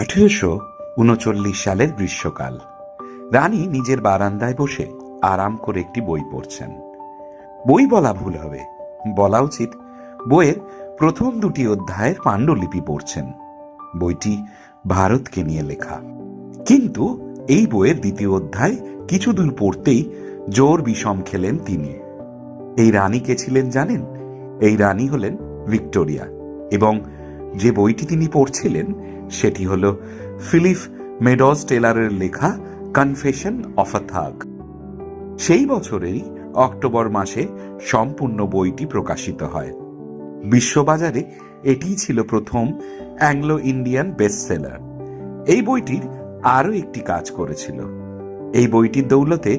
আঠেরোশো উনচল্লিশ সালের গ্রীষ্মকাল। রানী নিজের বারান্দায় বসে আরাম করে একটি বই পড়ছেন। বই বলা ভুল হবে। বলা উচিত, বইয়ের প্রথম দুটি অধ্যায়ের পাণ্ডুলিপি পড়ছেন। বইটি ভারতকে নিয়ে লেখা। কিন্তু এই বইয়ের দ্বিতীয় অধ্যায় কিছু দূর পড়তেই জোর বিষম খেলেন তিনি। এই রানী কে ছিলেন জানেন? এই রানী হলেন ভিক্টোরিয়া এবং যে বইটি তিনি পড়ছিলেন, সেটি হল ফিলিপ মেডস টেলারের লেখা কনফেশন অফ আ থাগ। সেই বছরেরই অক্টোবর মাসে সম্পূর্ণ বইটি প্রকাশিত হয়। বিশ্ববাজারে এটিই ছিল প্রথম অ্যাংলো ইন্ডিয়ান বেস্ট সেলার এই বইটির আরও একটি কাজ করেছিল। এই বইটির দৌলতে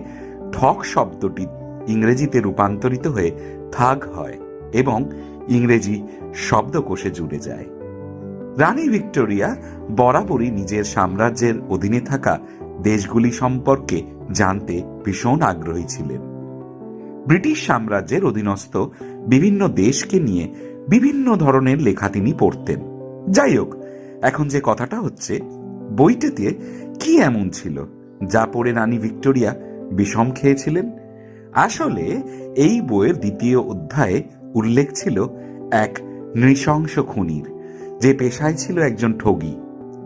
ঠক শব্দটি ইংরেজিতে রূপান্তরিত হয়ে থাগ হয় এবং ইংরেজি শব্দকোষে জুড়ে যায়। রানী ভিক্টোরিয়া বরাবরই নিজের সাম্রাজ্যের অধীনে থাকা দেশগুলি সম্পর্কে জানতে ভীষণ আগ্রহী ছিলেন। ব্রিটিশ সাম্রাজ্যের অধীনস্থ বিভিন্ন দেশকে নিয়ে বিভিন্ন ধরনের লেখা তিনি পড়তেন। যাই হোক, এখন যে কথাটা হচ্ছে, বইটিতে কি এমন ছিল যা পড়ে রানী ভিক্টোরিয়া বিষম খেয়েছিলেন? আসলে এই বইয়ের দ্বিতীয় অধ্যায়ে উল্লেখ ছিল এক নৃশংস খুনির। যে পেশায় ছিল একজন ঠগী,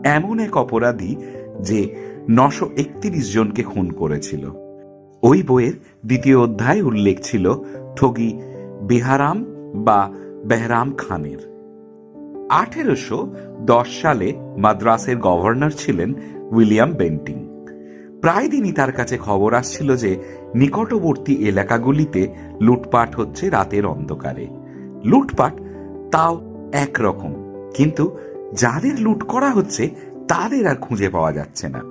এমন এক অপরাধী যে নশো একত্রিশ জনকে খুন করেছিল। ওই বইয়ের দ্বিতীয় অধ্যায় উল্লেখ ছিল ঠগী বেহারাম বা বেহরাম খানের। আঠেরোশো দশ সালে মাদ্রাসের গভর্নর ছিলেন উইলিয়াম বেন্টিং। প্রায় দিনই তার কাছে খবর আসছিল যে নিকটবর্তী এলাকাগুলিতে লুটপাট হচ্ছে রাতের অন্ধকারে। লুটপাট তাও একরকম। কিন্তু যাদের লুট করা হচ্ছে, তাদের আর খুঁজে পাওয়া যাচ্ছে না।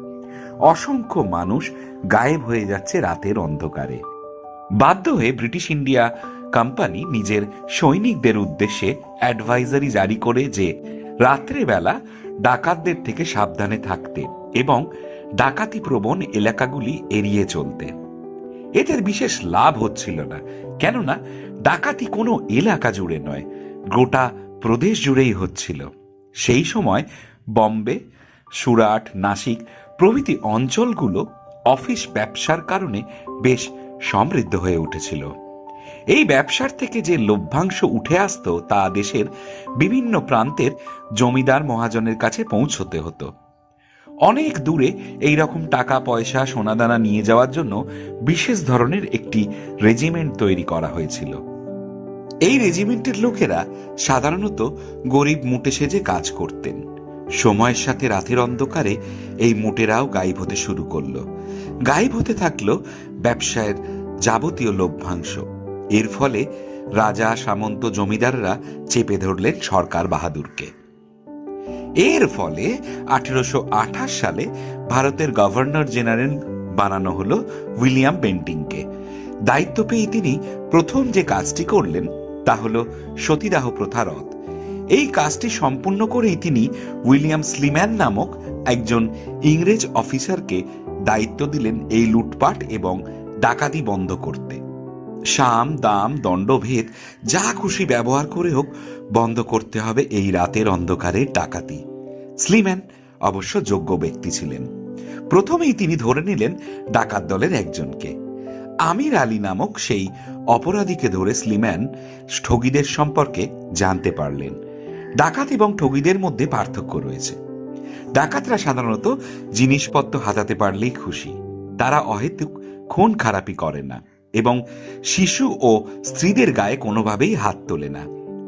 অসংখ্য মানুষ গায়েব হয়ে যাচ্ছে রাতের অন্ধকারে। বাধ্য হয়ে ব্রিটিশ ইন্ডিয়া কোম্পানি নিজের সৈনিকদের উদ্দেশ্যে অ্যাডভাইজারি জারি করে যে, রাত্রেবেলা ডাকাতদের থেকে সাবধানে থাকতে এবং ডাকাতি প্রবণ এলাকাগুলি এড়িয়ে চলতে। এদের বিশেষ লাভ হচ্ছিল না, কেননা ডাকাতি কোনো এলাকা জুড়ে নয়, গোটা প্রদেশ জুড়েই হচ্ছিল। সেই সময় বম্বে, সুরাট, নাসিক প্রভৃতি অঞ্চলগুলো অফিস ব্যবসার কারণে বেশ সমৃদ্ধ হয়ে উঠেছিল। এই ব্যবসার থেকে যে লভ্যাংশ উঠে আসতো তা দেশের বিভিন্ন প্রান্তের জমিদার মহাজনের কাছে পৌঁছতে হতো। অনেক দূরে এই রকম টাকা, পয়সা, সোনাদানা নিয়ে যাওয়ার জন্য বিশেষ ধরনের একটি রেজিমেন্ট তৈরি করা হয়েছিল। এই রেজিমেন্টের লোকেরা সাধারণত গরিব মুটে সেজে কাজ করতেন। সময়ের সাথে রাতের অন্ধকারে এই মুটেরাও গায়েব হতে শুরু করল। গায়েব হতে থাকল ব্যবসায়ের যাবতীয় লভ্যাংশ। এর ফলে রাজা, সামন্ত জমিদাররা চেপে ধরলেন সরকার বাহাদুরকে। এর ফলে আঠেরোশো আঠাশ সালে ভারতের গভর্নর জেনারেল বানানো হলো উইলিয়াম বেন্টিংকে দায়িত্ব পেয়ে তিনি প্রথম যে কাজটি করলেন তা হল সতীদাহ প্রথা রদ এই কাজটি সম্পূর্ণ করেই তিনি উইলিয়াম স্লিম্যান নামক একজন ইংরেজ অফিসারকে দায়িত্ব দিলেন এই লুটপাট এবং ডাকাতি বন্ধ করতে। সাম দাম, দণ্ডভেদ, যা খুশি ব্যবহার করে হোক, বন্ধ করতে হবে এই রাতের অন্ধকারের ডাকাতি। স্লিম্যান অবশ্য যোগ্য ব্যক্তি ছিলেন। প্রথমেই তিনি ধরে নিলেন ডাকাত দলের একজনকে। আমির আলী নামক সেই অপরাধীকে ধরে স্লিম্যান ঠগিদের সম্পর্কে জানতে পারলেন। ডাকাত এবং ঠগিদের মধ্যে পার্থক্য রয়েছে। ডাকাতরা সাধারণত জিনিসপত্র হাতাতে পারলেই খুশি। তারা অহেতুক খুন খারাপি করে না এবং শিশু ও স্ত্রীদের গায়ে কোনোভাবেই হাত তোলে না।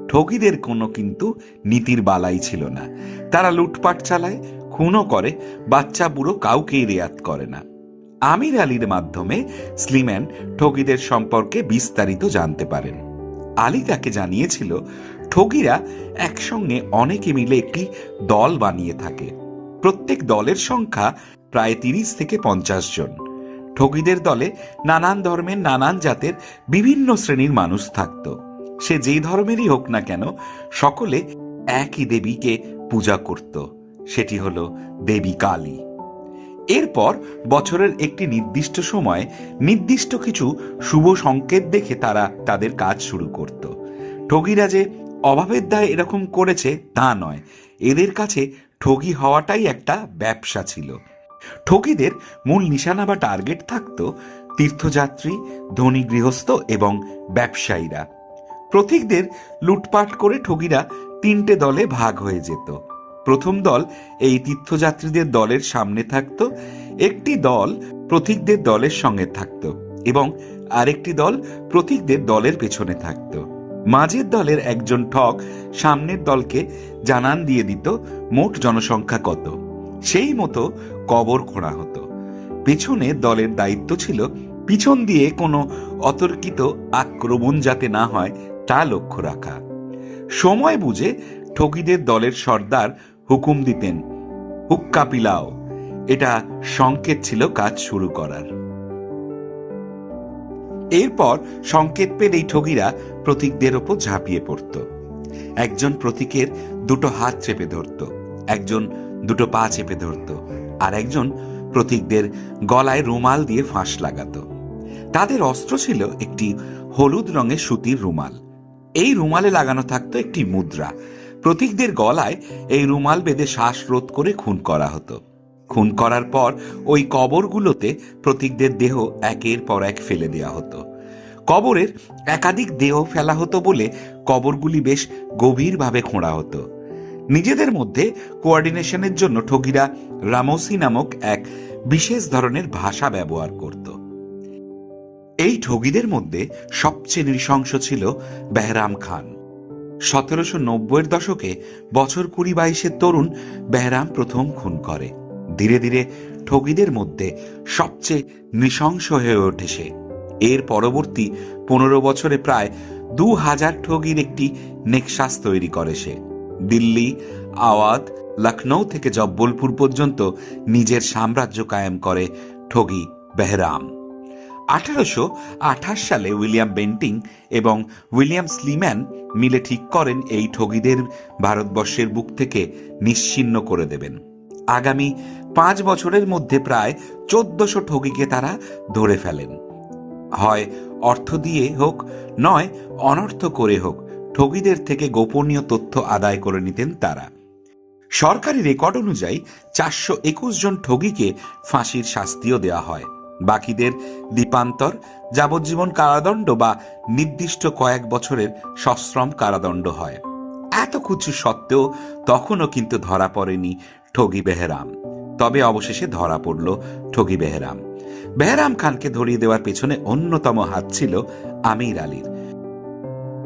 ঠগিদের কোনো কিন্তু নীতির বালাই ছিল না। তারা লুটপাট চালায়, খুনও করে বাচ্চা বুড়ো কাউকেই রেয়াত করে না। আমির আলীর মাধ্যমে স্লিম্যান ঠগীদের সম্পর্কে বিস্তারিত জানতে পারেন। আলী তাকে জানিয়েছিল, ঠগিরা একসঙ্গে অনেকে মিলে একটি দল বানিয়ে থাকে। প্রত্যেক দলের সংখ্যা প্রায় তিরিশ থেকে পঞ্চাশ জন। ঠগিদের দলে নানান ধর্মের, নানান জাতের বিভিন্ন শ্রেণির মানুষ থাকত। সে যেই ধর্মেরই হোক না কেন, সকলে একই দেবীকে পূজা করত। সেটি হল দেবী কালী। এরপর বছরের একটি নির্দিষ্ট সময় নির্দিষ্ট কিছু শুভ সংকেত দেখে তারা তাদের কাজ শুরু করত। ঠগিরা যে অভাবের দায় এরকম করেছে তা নয়। এদের কাছে ঠগি হওয়াটাই একটা ব্যবসা ছিল। ঠগিদের মূল নিশানা বা টার্গেট থাকত তীর্থযাত্রী, ধনী গৃহস্থ এবং ব্যবসায়ীরা। প্রতীকদের লুটপাট করে ঠগিরা তিনটে দলে ভাগ হয়ে যেত। প্রথম দল এই তীর্থযাত্রীদের দলের সামনে থাকত, একটি দল প্রতীকদের দলের সঙ্গে থাকত এবং আরেকটি দল প্রতীকদের দলের পেছনে থাকত। মাঝের দলের একজন ঠক সামনের দলকে জানান দিয়ে দিত, মোট জনসংখ্যা কত? সেই মতো কবর খোঁড়া হতো। পেছনে দলের দায়িত্ব ছিল পিছন দিয়ে কোনো অতর্কিত আক্রমণ যাতে না হয় তা লক্ষ্য রাখা। সময় বুঝে ঠকিদের দলের সর্দার হুকুম দিতেন হুক্কা পিলাও এটা সংকেত ছিল কাজ শুরু করার। এরপর সংকেত পেলেই ঠগিরা প্রতীকদের ওপর ঝাঁপিয়ে পড়ত। একজন প্রতীকের দুটো হাত চেপে ধরত, একজন দুটো পা চেপে ধরত, আর একজন প্রতীকদের গলায় রুমাল দিয়ে ফাঁস লাগাতো। তাদের অস্ত্র ছিল একটি হলুদ রঙের সুতির রুমাল। এই রুমালে লাগানো থাকতো একটি মুদ্রা প্রতীকদের গলায় এই রুমাল বেঁধে শ্বাসরোধ করে খুন করা হতো। খুন করার পর ওই কবরগুলোতে প্রতীকদের দেহ একের পর এক ফেলে দেওয়া হতো। কবরের একাধিক দেহ ফেলা হতো বলে কবরগুলি বেশ গভীরভাবে খোঁড়া হতো। নিজেদের মধ্যে কোঅর্ডিনেশনের জন্য ঠগিরা রামসি নামক এক বিশেষ ধরনের ভাষা ব্যবহার করত। এই ঠগিদের মধ্যে সবচেয়ে নৃশংস ছিল বেহরাম খান। সতেরোশো নব্বইয়ের দশকে বছর কুড়ি বাইশের তরুণ বেহরাম প্রথম খুন করে। ধীরে ধীরে ঠগিদের মধ্যে সবচেয়ে নৃশংস হয়ে ওঠে সে এর পরবর্তী পনেরো বছরে প্রায় দু হাজার ঠগির একটি নেক্সাস তৈরি করে সে। দিল্লি আওয়াদ লখনৌ থেকে জব্বলপুর পর্যন্ত নিজের সাম্রাজ্য কায়েম করে ঠগি বেহরাম। আঠারোশো আঠাশ সালে উইলিয়াম বেন্টিং এবং উইলিয়াম স্লিম্যান মিলে ঠিক করেন এই ঠগিদের ভারতবর্ষের বুক থেকে নিশ্চিন্ন করে দেবেন। আগামী পাঁচ বছরের মধ্যে প্রায় চোদ্দশো ঠগিকে তারা ধরে ফেলেন। হয় অর্থ দিয়ে হোক, নয়, অনর্থ করে হোক, ঠগিদের থেকে গোপনীয় তথ্য আদায় করে নিতেন তারা। সরকারি রেকর্ড অনুযায়ী চারশো একুশ জন ঠগিকে ফাঁসির শাস্তিও দেওয়া হয়। বাকিদের দ্বীপান্তর যাবজ্জীবন কারাদণ্ড বা নির্দিষ্ট কয়েক বছরের সশ্রম কারাদণ্ড হয়। এত কিছু সত্ত্বেও তখনও কিন্তু ধরা পড়েনি ঠগি বেহরাম। তবে অবশেষে ধরা পড়ল ঠগি বেহরাম। বেহরাম খানকে ধরিয়ে দেওয়ার পেছনে অন্যতম হাত ছিল আমির আলীর।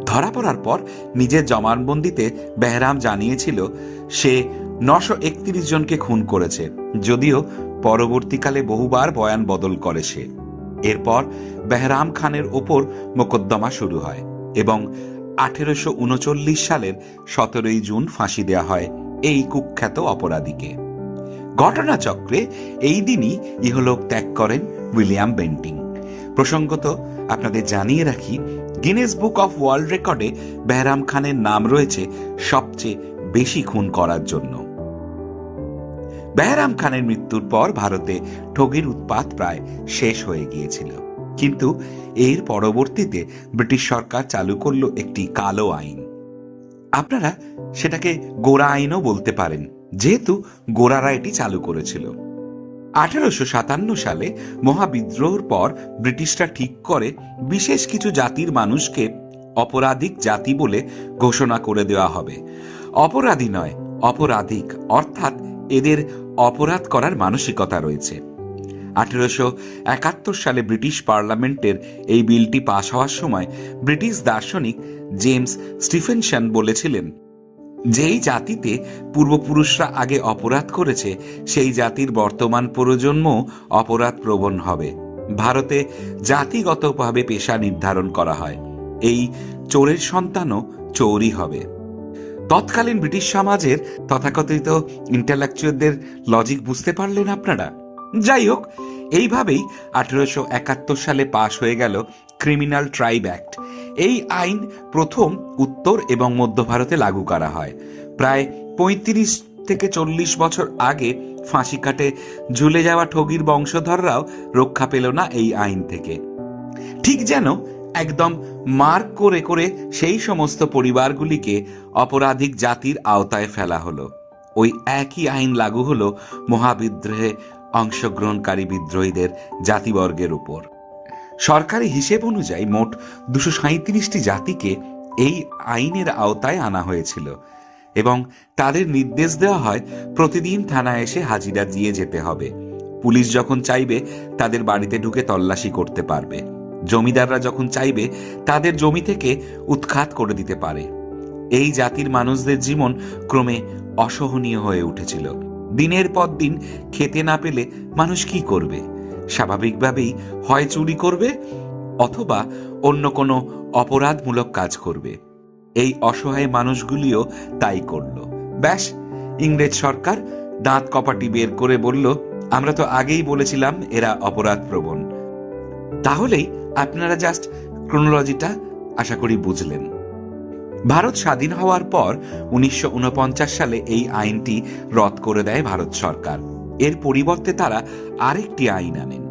ধরা পড়ার পর নিজের জমানবন্দিতে বেহরাম জানিয়েছিল, সে নশো একত্রিশ জনকে খুন করেছে, যদিও পরবর্তীকালে বহুবার বয়ান বদল করে সে। এরপর বেহরাম খানের ওপর মোকদ্দমা শুরু হয় এবং আঠেরোশো উনচল্লিশ সালের সতেরোই জুন ফাঁসি দেওয়া হয় এই কুখ্যাত অপরাধীকে। ঘটনাচক্রে এই দিনই ইহলোক ত্যাগ করেন উইলিয়াম বেন্টিং। প্রসঙ্গত আপনাদের জানিয়ে রাখি, গিনেস বুক অফ ওয়ার্ল্ড রেকর্ডে বেহরাম খানের নাম রয়েছে সবচেয়ে বেশি খুন করার জন্য। বেহরাম খানের মৃত্যুর পর ভারতে ঠগির উৎপাত প্রায় শেষ হয়ে গিয়েছিল। কিন্তু এর পরবর্তীতে ব্রিটিশ সরকার চালু করল একটি কালো আইন। আপনারা সেটাকে গোড়া আইনও বলতে পারেন, যেহেতু গোড়ারা এটি চালু করেছিল। আঠারোশো সাতান্ন সালে মহাবিদ্রোহের পর ব্রিটিশরা ঠিক করে বিশেষ কিছু জাতির মানুষকে অপরাধিক জাতি বলে ঘোষণা করে দেওয়া হবে। অপরাধী নয়, অপরাধিক, অর্থাৎ এদের অপরাধ করার মানসিকতা রয়েছে। আঠেরোশো একাত্তর সালে ব্রিটিশ পার্লামেন্টের এই বিলটি পাশ হওয়ার সময় ব্রিটিশ দার্শনিক জেমস স্টিফেনসন বলেছিলেন, যেই জাতিতে পূর্বপুরুষরা আগে অপরাধ করেছে, সেই জাতির বর্তমান প্রজন্ম অপরাধ প্রবণ হবে। ভারতে জাতিগতভাবে পেশা নির্ধারণ করা হয়। এই চোরের সন্তানও চোরই হবে। তৎকালীন ব্রিটিশ সমাজের তথাকথিত ইন্টালেকচুয়ালদের লজিক বুঝতে পারলেন আপনারা? যাই হোক, এইভাবেই আঠেরোশো একাত্তর সালে পাশ হয়ে গেল ক্রিমিনাল ট্রাইব অ্যাক্ট এই আইন প্রথম উত্তর এবং মধ্য ভারতে লাগু করা হয়। প্রায় পঁয়ত্রিশ থেকে চল্লিশ বছর আগে ফাঁসি কাটে ঝুলে যাওয়া ঠগির বংশধররাও রক্ষা পেল না এই আইন থেকে। ঠিক যেন একদম মার্ক করে করে সেই সমস্ত পরিবারগুলিকে অপরাধিক জাতির আওতায় ফেলা হলো। ওই একই আইন লাগু হলো মহাবিদ্রোহে অংশগ্রহণকারী বিদ্রোহীদের জাতিবর্গের উপর। সরকারি হিসেব অনুযায়ী মোট দুশো সাঁত্রিশটি জাতিকে এই আইনের আওতায় আনা হয়েছিল এবং তাদের নির্দেশ দেওয়া হয়, প্রতিদিন থানায় এসে হাজিরা দিয়ে যেতে হবে। পুলিশ যখন চাইবে, তাদের বাড়িতে ঢুকে তল্লাশি করতে পারবে। জমিদাররা যখন চাইবে, তাদের জমি থেকে উৎখাত করে দিতে পারে। এই জাতির মানুষদের জীবন ক্রমে অসহনীয় হয়ে উঠেছিল। দিনের পর দিন খেতে না পেলে মানুষ কি করবে? স্বাভাবিকভাবেই হয় চুরি করবে অথবা অন্য কোনো অপরাধমূলক কাজ করবে। এই অসহায় মানুষগুলিও তাই করল। ব্যাস, ইংরেজ সরকার দাঁত কপাটি বের করে বলল, আমরা তো আগেই বলেছিলাম এরা অপরাধ প্রবণ তাহলেই আপনারা জাস্ট ক্রোনোলজিটা আশা করি বুঝলেন। ভারত স্বাধীন হওয়ার পর উনিশশো ঊনপঞ্চাশ সালে এই আইনটি রদ করে দেয় ভারত সরকার। এর পরিবর্তে তারা আরেকটি আইন আনেন।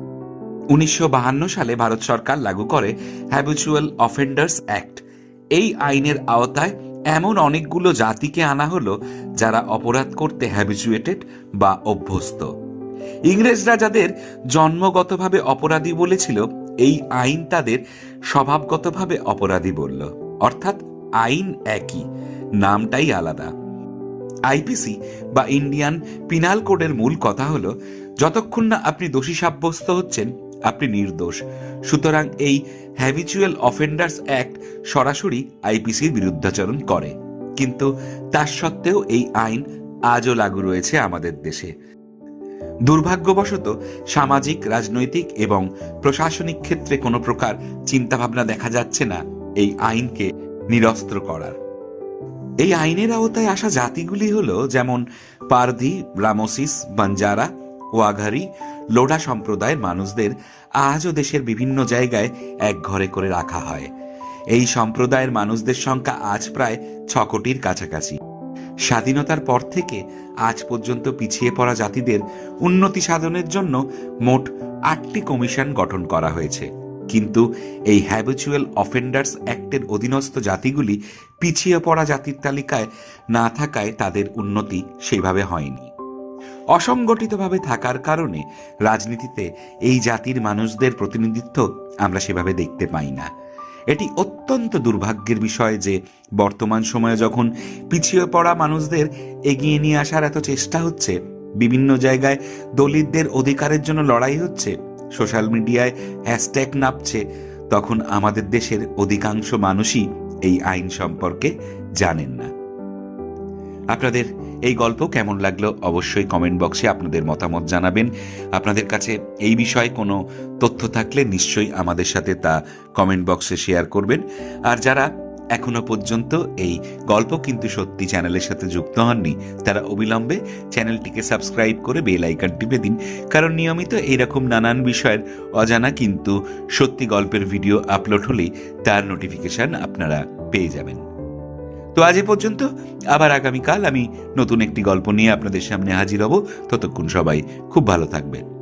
উনিশশো সালে ভারত সরকার লাগু করে হ্যাবিচুয়াল অফেন্ডার্স অ্যাক্ট এই আইনের আওতায় এমন অনেকগুলো জাতিকে আনা হলো যারা অপরাধ করতে হ্যাবিচুয়েটেড বা অভ্যস্ত। ইংরেজরা যাদের জন্মগতভাবে অপরাধী বলেছিল এই আইন তাদের স্বভাবগতভাবে অপরাধী বলল। অর্থাৎ আইন একই, নামটাই আলাদা। আইপিসি বা ইন্ডিয়ান পিনাল কোডের মূল কথা হলো, যতক্ষণ না আপনি দোষী সাব্যস্ত হচ্ছেন, আপনি নির্দোষ। সুতরাং এই হ্যাবিচুয়াল অফেন্ডার্স অ্যাক্ট সরাসরি আইপিসির বিরুদ্ধাচরণ করে। কিন্তু তার সত্ত্বেও এই আইন আজও লাগু রয়েছে আমাদের দেশে। দুর্ভাগ্যবশত সামাজিক, রাজনৈতিক এবং প্রশাসনিক ক্ষেত্রে কোনো প্রকার চিন্তাভাবনা দেখা যাচ্ছে না এই আইনকে নিরস্ত্র করার। এই আইনের আওতায় আসা জাতিগুলি হল যেমন পারধি রামোসিস, বাঞ্জারা, ওয়াঘারি লোঢা সম্প্রদায়ের মানুষদের আজও দেশের বিভিন্ন জায়গায় এক ঘরে করে রাখা হয়। এই সম্প্রদায়ের মানুষদের সংখ্যা আজ প্রায় ছ কোটির কাছাকাছি। স্বাধীনতার পর থেকে আজ পর্যন্ত পিছিয়ে পড়া জাতিদের উন্নতি সাধনের জন্য মোট আটটি কমিশন গঠন করা হয়েছে। কিন্তু এই হ্যাবিচুয়াল অফেন্ডার্স অ্যাক্টের অধীনস্থ জাতিগুলি পিছিয়ে পড়া জাতির তালিকায় না থাকায় তাদের উন্নতি সেইভাবে হয়নি। অসংগঠিতভাবে থাকার কারণে রাজনীতিতে এই জাতির মানুষদের প্রতিনিধিত্ব আমরা সেভাবে দেখতে পাই না। এটি অত্যন্ত দুর্ভাগ্যের বিষয় যে বর্তমান সময়ে যখন পিছিয়ে পড়া মানুষদের এগিয়ে নিয়ে আসার এত চেষ্টা হচ্ছে, বিভিন্ন জায়গায় দলিতদের অধিকারের জন্য লড়াই হচ্ছে, সোশ্যাল মিডিয়ায় হ্যাশট্যাগ নাপছে, তখন আমাদের দেশের অধিকাংশ মানুষই এই আইন সম্পর্কে জানেন না। আপনাদের এই গল্প কেমন লাগল অবশ্যই কমেন্ট বক্সে আপনাদের মতামত জানাবেন। আপনাদের কাছে এই বিষয়ে কোনো তথ্য থাকলে নিশ্চয়ই আমাদের সাথে তা কমেন্ট বক্সে শেয়ার করবেন। আর যারা এখনও পর্যন্ত এই গল্প কিন্তু সত্যি চ্যানেলের সাথে যুক্ত হননি, তারা অবিলম্বে চ্যানেলটিকে সাবস্ক্রাইব করে বেল আইকন টিপে দিন। কারণ নিয়মিত এইরকম নানান বিষয়ের অজানা কিন্তু সত্যি গল্পের ভিডিও আপলোড হলেই তার নোটিফিকেশন আপনারা পেয়ে যাবেন। তো আজ এ পর্যন্ত। আবার আগামীকাল আমি নতুন একটি গল্প নিয়ে আপনাদের সামনে হাজির হব। ততক্ষণ সবাই খুব ভালো থাকবেন।